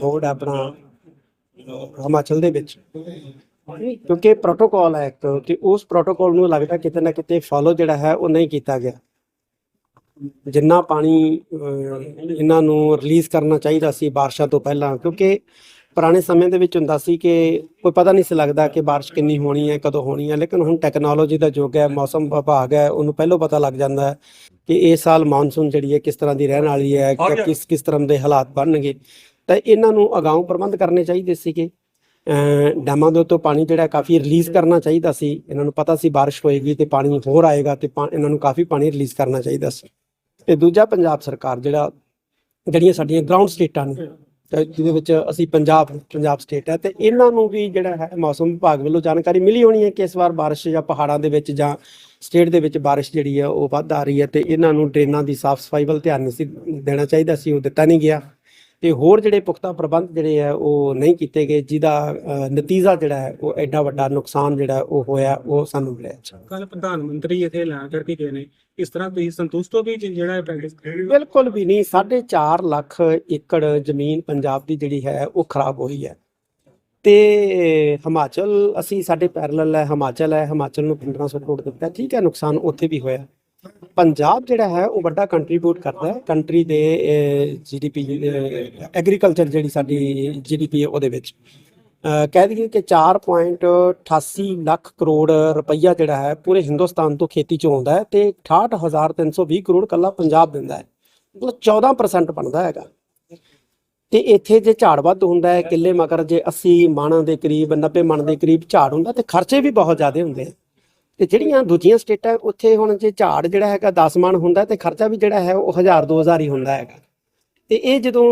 Board ਆਪਣਾ ਹਿਮਾਚਲ ਦੇ ਵਿੱਚ। ਕਿਉਂਕਿ ਪ੍ਰੋਟੋਕਾਲ ਹੈ ਇੱਕ ਤੇ ਉਸ ਪ੍ਰੋਟੋਕਾਲ ਨੂੰ ਲੱਗਦਾ ਕਿਤੇ ਨਾ ਕਿਤੇ ਫਾਲੋ ਜਿਹੜਾ ਹੈ ਉਹ ਨਹੀਂ ਕੀਤਾ ਗਿਆ। ਜਿੰਨਾ ਪਾਣੀ ਇਹਨਾਂ ਨੂੰ ਰਿਲੀਜ਼ ਕਰਨਾ ਚਾਹੀਦਾ ਸੀ ਬਾਰਿਸ਼ਾਂ ਤੋਂ ਪਹਿਲਾਂ ਕਿਉਂਕਿ ਪੁਰਾਣੇ ਸਮੇਂ ਦੇ ਵਿੱਚ ਹੁੰਦਾ ਸੀ ਕਿ ਕੋਈ ਪਤਾ ਨਹੀਂ ਸੀ ਲੱਗਦਾ ਕਿ ਬਾਰਿਸ਼ ਕਿੰਨੀ ਹੋਣੀ ਹੈ ਕਦੋਂ ਹੋਣੀ ਹੈ ਲੇਕਿਨ ਹੁਣ ਟੈਕਨੋਲੋਜੀ ਦਾ ਯੁੱਗ ਹੈ ਮੌਸਮ ਵਿਭਾਗ ਹੈ ਉਹਨੂੰ ਪਹਿਲਾਂ ਪਤਾ ਲੱਗ ਜਾਂਦਾ ਹੈ ਕਿ ਇਸ ਸਾਲ ਮੌਨਸੂਨ ਜਿਹੜੀ ਹੈ ਕਿਸ ਤਰ੍ਹਾਂ ਦੀ ਰਹਿਣ ਵਾਲੀ ਹੈ ਕਿਸ ਕਿਸ ਤਰ੍ਹਾਂ ਦੇ ਹਾਲਾਤ ਬਣਨਗੇ। ਤਾਂ ਇਹਨਾਂ ਨੂੰ ਅਗਾਊਂ ਪ੍ਰਬੰਧ ਕਰਨੇ ਚਾਹੀਦੇ ਸੀਗੇ। ਡੈਮਾਂ ਦੇ ਉੱਤੋਂ ਪਾਣੀ ਜਿਹੜਾ ਕਾਫੀ ਰਿਲੀਜ਼ ਕਰਨਾ ਚਾਹੀਦਾ ਸੀ। ਇਹਨਾਂ ਨੂੰ ਪਤਾ ਸੀ ਬਾਰਿਸ਼ ਹੋਏਗੀ ਤੇ ਪਾਣੀ ਹੋਰ ਆਏਗਾ ਤੇ ਪਾ- ਇਹਨਾਂ ਨੂੰ ਕਾਫੀ ਪਾਣੀ ਰਿਲੀਜ਼ ਕਰਨਾ ਚਾਹੀਦਾ ਸੀ। ਤੇ ਦੂਜਾ ਪੰਜਾਬ ਸਰਕਾਰ ਜਿਹੜਾ, ਜਿਹੜੀਆਂ ਸਾਡੀਆਂ ਗਰਾਊਂਡ ਸਟੇਟਾਂ ਨੇ ਜਿਹਦੇ ਵਿੱਚ ਅਸੀਂ ਪੰਜਾਬ ਪੰਜਾਬ ਸਟੇਟ ਹੈ ਤੇ ਇਹਨਾਂ ਨੂੰ ਵੀ ਜਿਹੜਾ ਹੈ, ਮੌਸਮ ਵਿਭਾਗ ਵੱਲੋਂ ਜਾਣਕਾਰੀ ਮਿਲੀ ਹੋਣੀ ਹੈ ਕਿ ਇਸ ਵਾਰ ਬਾਰਿਸ਼ ਜਾਂ ਪਹਾੜਾਂ ਦੇ ਵਿੱਚ ਜਾਂ ਸਟੇਟ ਦੇ ਵਿੱਚ ਬਾਰਿਸ਼ ਜਿਹੜੀ ਹੈ ਉਹ ਵੱਧ ਆ ਰਹੀ ਹੈ ਤੇ ਇਹਨਾਂ ਨੂੰ ਡਰੇਨਾਂ ਦੀ ਸਾਫ਼ ਸਫ਼ਾਈ ਵੱਲ ਧਿਆਨ ਨਹੀਂ ਸੀ ਦੇਣਾ ਚਾਹੀਦਾ ਸੀ, ਉਹ ਦਿੱਤਾ ਨਹੀਂ ਗਿਆ। ਤੇ ਹੋਰ ਜਿਹੜੇ ਪੁਖਤਾ ਪ੍ਰਬੰਧ ਜਿਹੜੇ ਆ ਉਹ ਨਹੀਂ ਕੀਤੇ ਗਏ ਜਿਹਦਾ ਨਤੀਜਾ ਜਿਹੜਾ ਹੈ ਉਹ ਐਡਾ ਵੱਡਾ ਨੁਕਸਾਨ ਜਿਹੜਾ ਉਹ ਹੋਇਆ ਉਹ ਸਾਨੂੰ ਮਿਲਿਆ ਕੱਲ ਪ੍ਰਧਾਨ ਮੰਤਰੀ ਇੱਥੇ ਐਲਾਨ ਕਰਕੇ ਗਏ ਨੇ। ਇਸ ਤਰ੍ਹਾਂ ਤੁਸੀਂ ਸੰਤੁਸ਼ਟ ਹੋ ਵੀ ਜਿਹੜਾ ਪ੍ਰੈਕਟਿਸ ਬਿਲਕੁਲ ਵੀ ਨਹੀਂ 4.5 ਲੱਖ ਏਕੜ ਜ਼ਮੀਨ ਪੰਜਾਬ ਦੀ ਜਿਹੜੀ ਹੈ ਉਹ ਖਰਾਬ ਹੋਈ ਹੈ। ਤੇ ਹਿਮਾਚਲ ਅਸੀਂ ਸਾਡੇ ਪੈਰਲਲ ਹੈ ਹਿਮਾਚਲ ਹੈ ਹਿਮਾਚਲ ਨੂੰ 1500 ਕਰੋੜ ਦਿੱਤਾ ਠੀਕ ਹੈ ਨੁਕਸਾਨ ਉੱਥੇ ਵੀ ਹੋਇਆ। ਪੰਜਾਬ ਜਿਹੜਾ ਹੈ, ਉਹ ਵੱਡਾ ਕੰਟਰੀਬਿਊਟ ਕਰਦਾ ਹੈ ਕੰਟਰੀ ਦੇ ਜੀਡੀਪੀ ਐਗਰੀਕਲਚਰ ਜਿਹੜੀ ਸਾਡੀ ਜੀਡੀਪੀ ਹੈ ਉਹਦੇ ਵਿੱਚ। ਕਹਿ ਦਈਏ ਕਿ 4.88 ਲੱਖ ਕਰੋੜ ਰੁਪਈਆ ਜਿਹੜਾ ਹੈ, ਪੂਰੇ ਹਿੰਦੁਸਤਾਨ ਤੋਂ ਖੇਤੀ ਚੋਂ ਆਉਂਦਾ ਹੈ ਤੇ 68320 ਕਰੋੜ ਕੱਲਾ ਪੰਜਾਬ ਦਿੰਦਾ ਹੈ। ਮਤਲਬ 14% ਬਣਦਾ ਹੈਗਾ। ਤੇ ਇੱਥੇ ਜੇ ਝਾੜ ਵੱਧ ਹੁੰਦਾ ਹੈ, ਕਿੱਲੇ ਮਗਰ ਜੇ 80 ਮਣ ਦੇ ਕਰੀਬ 90 ਮਣ ਦੇ ਕਰੀਬ ਝਾੜ ਹੁੰਦਾ ਤੇ ਖਰਚੇ ਵੀ ਬਹੁਤ ਜ਼ਿਆਦਾ ਹੁੰਦੇ ਆ। ਤੇ ਜਿਹੜੀਆਂ ਦੂਜੀਆਂ ਸਟੇਟਾਂ ਉੱਥੇ ਹੁਣ ਜੇ ਝਾੜ ਜਿਹੜਾ ਹੈਗਾ 10 ਮਣ ਹੁੰਦਾ ਤੇ ਖਰਚਾ ਵੀ ਜਿਹੜਾ ਹੈ ਉਹ 1000 2000 ਹੀ ਹੁੰਦਾ ਹੈਗਾ। ਤੇ ਇਹ ਜਦੋਂ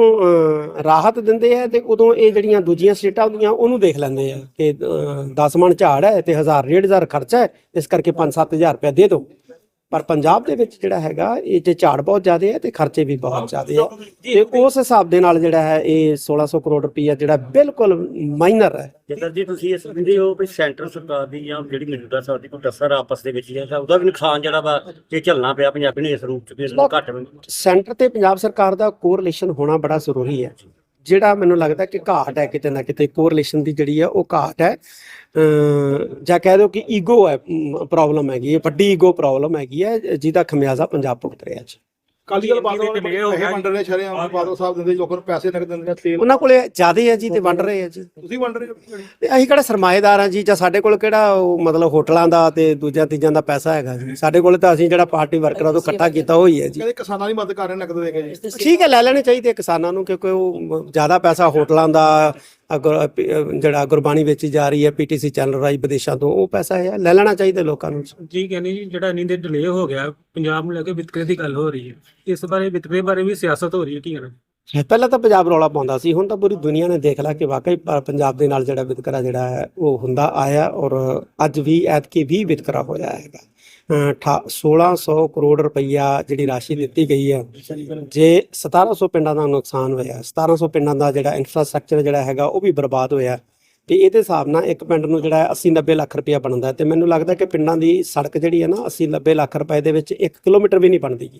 ਰਾਹਤ ਦਿੰਦੇ ਆ ਤੇ ਉਦੋਂ ਇਹ ਜਿਹੜੀਆਂ ਦੂਜੀਆਂ ਸਟੇਟਾਂ ਹੁੰਦੀਆਂ, ਉਹਨੂੰ ਦੇਖ ਲੈਂਦੇ ਆ ਕਿ 10 ਮਣ ਝਾੜ ਹੈ ਤੇ 1000 1000 ਖਰਚਾ ਹੈ, ਇਸ ਕਰਕੇ 5-7000 ਰੁਪਏ ਦੇ ਦਿਓ। ਪਰ ਪੰਜਾਬ ਦੇ ਵਿੱਚ ਜਿਹੜਾ ਹੈਗਾ ਇਹ ਤੇ ਝਾੜ ਬਹੁਤ ਜ਼ਿਆਦਾ ਹੈ ਤੇ ਖਰਚੇ ਵੀ ਬਹੁਤ ਜ਼ਿਆਦਾ ਹੈ ਤੇ ਉਸ ਹਿਸਾਬ ਦੇ ਨਾਲ ਜਿਹੜਾ ਹੈ ਇਹ 1600 ਕਰੋੜ ਰੁਪਈਆ ਜਿਹੜਾ ਬਿਲਕੁਲ ਮਾਈਨਰ ਹੈ। ਜਿੱਦਾਂ ਜੀ ਤੁਸੀਂ ਇਹ ਸਮਝਦੇ ਹੋ ਵੀ ਸੈਂਟਰ ਸਰਕਾਰ ਦੀ ਜਾਂ ਜਿਹੜੀ ਮੌਜੂਦਾ ਸਰਕਾਰ ਦੀ ਕੋਈ ਟੱਸਰ ਆਪਸ ਦੇ ਵਿੱਚ ਜਿਹੜਾ ਉਹਦਾ ਵੀ ਨੁਕਸਾਨ ਜਿਹੜਾ ਵਾ ਇਹ ਝੱਲਣਾ ਪਿਆ ਪੰਜਾਬੀ ਨੂੰ ਇਸ ਰੂਪ ਚ ਵੀ ਘੱਟ ਸੈਂਟਰ ਤੇ ਪੰਜਾਬ ਸਰਕਾਰ ਦਾ ਕੋਰਿਲੇਸ਼ਨ ਹੋਣਾ ਬੜਾ ਜ਼ਰੂਰੀ ਹੈ। ਜਿਹੜਾ ਮੈਨੂੰ ਲੱਗਦਾ ਕਿ ਘਾਟ ਹੈ ਕਿਤੇ ਨਾ ਕਿਤੇ ਕੋਰਿਲੇਸ਼ਨ ਦੀ ਜਿਹੜੀ ਹੈ ਉਹ ਘਾਟ ਹੈ। ਜਾਂ ਕਹਿ ਦਿਓ ਕਿ ਈਗੋ ਹੈ ਪ੍ਰੋਬਲਮ ਹੈਗੀ ਹੈ, ਵੱਡੀ ਈਗੋ ਪ੍ਰੋਬਲਮ ਹੈਗੀ ਹੈ, ਜਿਹਦਾ ਖਮਿਆਜ਼ਾ ਪੰਜਾਬ ਭੁਗਤ ਰਿਹਾ ਹੈ ਕਾਲੀ ਦਲ ਬਾਦਲ ਇਹਦੇ delay ਹੋ ਪੈਸੇ ਗਿਆ ਵੰਡ ਰਹੇ ਸ਼ਰੇਆਮ ਬਾਦਲ ਸਾਹਿਬ ਦਿੰਦੇ ਲੋਕਾਂ ਨੂੰ ਪੈਸੇ ਨਗਦ ਦਿੰਦੇ। ਨੇ ਤੇਲ ਉਹਨਾਂ ਕੋਲੇ ਜ਼ਿਆਦੇ ਹੈ ਜੀ ਤੇ ਵੰਡ ਰਹੇ ਹੈ ਜੀ। ਤੁਸੀਂ ਵੰਡ ਰਹੇ ਹੋ ਤੇ ਅਸੀਂ ਕਿਹੜਾ ਸਰਮਾਏਦਾਰ ਆ ਜੀ ਜਾਂ ਸਾਡੇ ਕੋਲ ਕਿਹੜਾ ਉਹ ਮਤਲਬ ਹੋਟਲਾਂ ਦਾ ਤੇ ਦੂਜਾ ਤੀਜਾਂ ਦਾ ਪੈਸਾ ਹੈਗਾ ਜੀ। ਸਾਡੇ ਕੋਲ ਤਾਂ ਅਸੀਂ ਜਿਹੜਾ ਪਾਰਟੀ ਵਰਕਰਾਂ ਤੋਂ ਇਕੱਠਾ ਕੀਤਾ ਹੋਈ ਹੈ ਜੀ। ਕਹਿੰਦੇ ਕਿਸਾਨਾਂ ਦੀ ਮਦਦ ਕਰ ਰਹੇ ਨਗਦ ਦੇ ਕੇ ਜੀ। ਠੀਕ ਹੈ ਲੈ ਲੈਣੇ ਚਾਹੀਦੇ ਆ ਕਿਸਾਨਾਂ ਨੂੰ ਕਿਉਂਕਿ ਉਹ ਜ਼ਿਆਦਾ ਪੈਸਾ ਹੋਟਲਾਂ ਦਾ ਅਗਰ ਜਿਹੜਾ ਗੁਰਬਾਣੀ ਵੇਚੀ ਜਾ ਰਹੀ ਹੈ ਪੀਟੀਸੀ ਚੈਨਲ ਰਾਈ ਵਿਦੇਸ਼ਾਂ ਤੋਂ ਉਹ ਪੈਸਾ ਹੈ ਲੈ ਲੈਣਾ ਚਾਹੀਦਾ ਲੋਕਾਂ ਨੂੰ। ਜੀ ਕਹਿੰਦੇ ਜੀ ਜਿਹੜਾ ਇੰਨੀ ਦੇ ਡਿਲੇ ਹੋ ਗਿਆ ਪੰਜਾਬ ਨੂੰ ਲੈ ਕੇ ਵਿਤਕਰੇ ਦੀ ਗੱਲ ਹੋ ਰਹੀ ਹੈ। ਇਸ ਬਾਰੇ ਵਿਤਕਰੇ ਬਾਰੇ ਵੀ ਸਿਆਸਤ ਹੋ ਰਹੀ ਹੈ ਕੀ ਕਹਿਣਾ? ਪਹਿਲਾਂ ਤਾਂ ਪੰਜਾਬ ਰੌਲਾ ਪਾਉਂਦਾ ਸੀ ਹੁਣ ਤਾਂ ਪੂਰੀ ਦੁਨੀਆ ਨੇ ਦੇਖ ਲਿਆ ਕਿ ਵਾਕਈ ਪੰਜਾਬ ਦੇ ਨਾਲ ਜਿਹੜਾ ਵਿਤਕਰਾ ਜਿਹੜਾ ਹੈ ਉਹ ਹੁੰਦਾ ਆਇਆ ਔਰ ਅੱਜ ਵੀ ਐਤਕੀ ਵੀ ਵਿਤਕਰਾ ਹੋਇਆ ਹੈਗਾ। 1600 ਕਰੋੜ ਰੁਪਈਆ ਜਿਹੜੀ ਰਾਸ਼ੀ ਦਿੱਤੀ ਗਈ ਹੈ ਜੇ 1700 ਪਿੰਡਾਂ ਦਾ ਨੁਕਸਾਨ ਹੋਇਆ 1700 ਪਿੰਡਾਂ ਦਾ ਜਿਹੜਾ ਇਨਫਰਾਸਟ੍ਰਕਚਰ ਜਿਹੜਾ ਹੈਗਾ, ਉਹ ਵੀ ਬਰਬਾਦ ਹੋਇਆ। ਤੇ ਇਹਦੇ ਹਿਸਾਬ ਨਾਲ ਇੱਕ ਪਿੰਡ ਨੂੰ ਜਿਹੜਾ 80 90 ਲੱਖ ਰੁਪਇਆ ਬਣਦਾ ਹੈ ਤੇ ਮੈਨੂੰ ਲੱਗਦਾ ਕਿ ਪਿੰਡਾਂ ਦੀ ਸੜਕ ਜਿਹੜੀ ਹੈ ਨਾ 80 90 ਲੱਖ ਰੁਪਏ ਦੇ ਵਿੱਚ 1 ਕਿਲੋਮੀਟਰ ਵੀ ਨਹੀਂ ਬਣਦੀ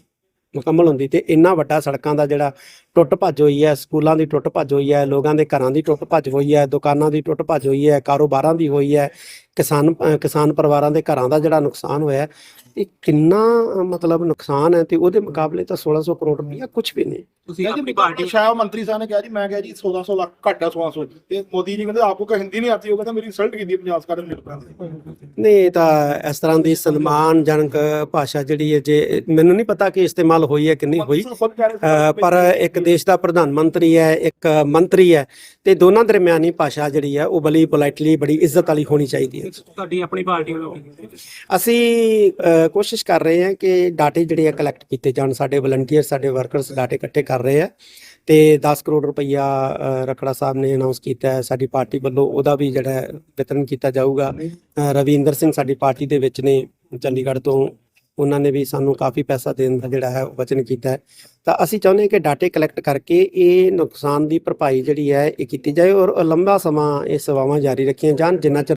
ਮੁਕੰਮਲ ਹੁੰਦੀ। ਤੇ ਇੰਨਾ ਵੱਡਾ ਸੜਕਾਂ ਦਾ ਜਿਹੜਾ ਟੁੱਟ ਭੱਜ ਹੋਈ ਹੈ ਸਕੂਲਾਂ ਦੀ ਟੁੱਟ ਭੱਜ ਹੋਈ ਹੈ ਲੋਕਾਂ ਦੇ ਘਰਾਂ ਦੀ ਟੁੱਟ ਭੱਜ ਹੋਈ ਹੈ ਦੁਕਾਨਾਂ ਦੀ ਟੁੱਟ ਭੱਜ ਹੋਈ ਹੈ ਕਾਰੋਬਾਰਾਂ ਦੀ ਹੋਈ ਹੈ ਕਿਸਾਨ ਕਿਸਾਨ ਪਰਿਵਾਰਾਂ ਦੇ ਘਰਾਂ ਦਾ ਜਿਹੜਾ ਨੁਕਸਾਨ ਹੋਇਆ ਹੈ, ਇਹ ਕਿੰਨਾ ਮਤਲਬ ਨੁਕਸਾਨ ਹੈ ਤੇ ਉਹਦੇ ਮੁਕਾਬਲੇ ਤਾਂ 1600 ਕਰੋੜ ਰੁਪਈਆ ਕੁਝ ਵੀ ਨਹੀਂ। ਤੁਸੀਂ ਕਹਿੰਦੇ ਆਪਣੀ ਪਾਰਟੀ ਸ਼ਾਇਦ ਮੰਤਰੀ ਸਾਹਿਬ ਨੇ ਕਿਹਾ ਜੀ ਮੈਂ ਕਿਹਾ ਜੀ 1600 ਲੱਖ ਘੱਟ ਹੈ 1600 ਤੇ ਮੋਦੀ ਜੀ ਕਹਿੰਦੇ ਆਪਕੋ ਕੋ ਹਿੰਦੀ ਨਹੀਂ ਆਤੀ ਉਹ ਕਹਿੰਦਾ ਮੇਰੀ ਇਨਸਲਟ ਕੀਤੀ ਪੰਜਾਬ ਸਰਕਾਰ ਨੇ ਮੇਰੇ ਨਹੀਂ ਇਹ ਤਾਂ ਇਸ ਤਰ੍ਹਾਂ ਦੀ ਸਨਮਾਨਜਨਕ ਭਾਸ਼ਾ ਜਿਹੜੀ ਹੈ ਜੇ ਮੈਨੂੰ ਨਹੀਂ ਪਤਾ ਕਿ ਇਸਤੇਮਾਲ ਹੋਈ ਹੈ ਕਿ ਨਹੀਂ ਹੋਈ। ਕਹਿ ਪਰ ਇੱਕ ਦੇਸ਼ ਦਾ ਪ੍ਰਧਾਨ ਮੰਤਰੀ ਹੈ ਇੱਕ ਮੰਤਰੀ ਹੈ ਤੇ ਦੋਨਾਂ ਦਰਮਿਆਨੀ ਭਾਸ਼ਾ ਜਿਹੜੀ ਹੈ ਉਹ ਬੜੀ ਪੋਲਾਈਟਲੀ ਬੜੀ ਇੱਜ਼ਤ ਵਾਲੀ ਹੋਣੀ ਚਾਹੀਦੀ ਹੈ। ਤੁਹਾਡੀ ਆਪਣੀ ਪਾਰਟੀ ਵੱਲੋਂ ਅਸੀਂ ਕੋਸ਼ਿਸ਼ ਕਰ ਰਹੇ ਹਾਂ ਕਿ ਡਾਟੇ ਜਿਹੜੇ ਆ ਕਲੈਕਟ ਕੀਤੇ ਜਾਣ ਸਾਡੇ ਵਲੰਟੀਅਰ ਸਾਡੇ ਵਰਕਰਸ ਡਾਟੇ ਇਕੱਠੇ ਕਰ ਰਹੇ ਆ ਤੇ 10 ਕਰੋੜ ਰੁਪਈਆ ਰਖੜਾ ਸਾਹਿਬ ਨੇ ਅਨਾਉਂਸ ਕੀਤਾ ਹੈ ਸਾਡੀ ਪਾਰਟੀ ਵੱਲੋਂ ਉਹਦਾ ਵੀ ਜਿਹੜਾ ਵਿਤਰਨ ਕੀਤਾ ਜਾਊਗਾ। ਰਵਿੰਦਰ ਸਿੰਘ ਸਾਡੀ ਪਾਰਟੀ ਦੇ ਵਿੱਚ ਨੇ ਚੰਡੀਗੜ੍ਹ ਤੋਂ ਉਹਨਾਂ ਨੇ ਵੀ ਸਾਨੂੰ ਕਾਫੀ ਪੈਸਾ ਦੇਣ ਦਾ ਜਿਹੜਾ ਹੈ ਉਹ ਵਚਨ ਕੀਤਾ ਹੈ। ਤਾਂ ਅਸੀਂ ਚਾਹੁੰਦੇ ਹਾਂ ਕਿ ਡਾਟੇ ਕਲੈਕਟ ਕਰਕੇ ਇਹ ਨੁਕਸਾਨ ਦੀ ਭਰਪਾਈ ਜਿਹੜੀ ਹੈ ਇਹ ਕੀਤੀ ਜਾਏ ਔਰ ਲੰਬਾ ਸਮਾਂ ਇਹ ਸੇਵਾਵਾਂ ਜਾਰੀ ਰੱਖੀਆਂ ਜਾਣ, ਜਿੰਨਾ ਚਿਰ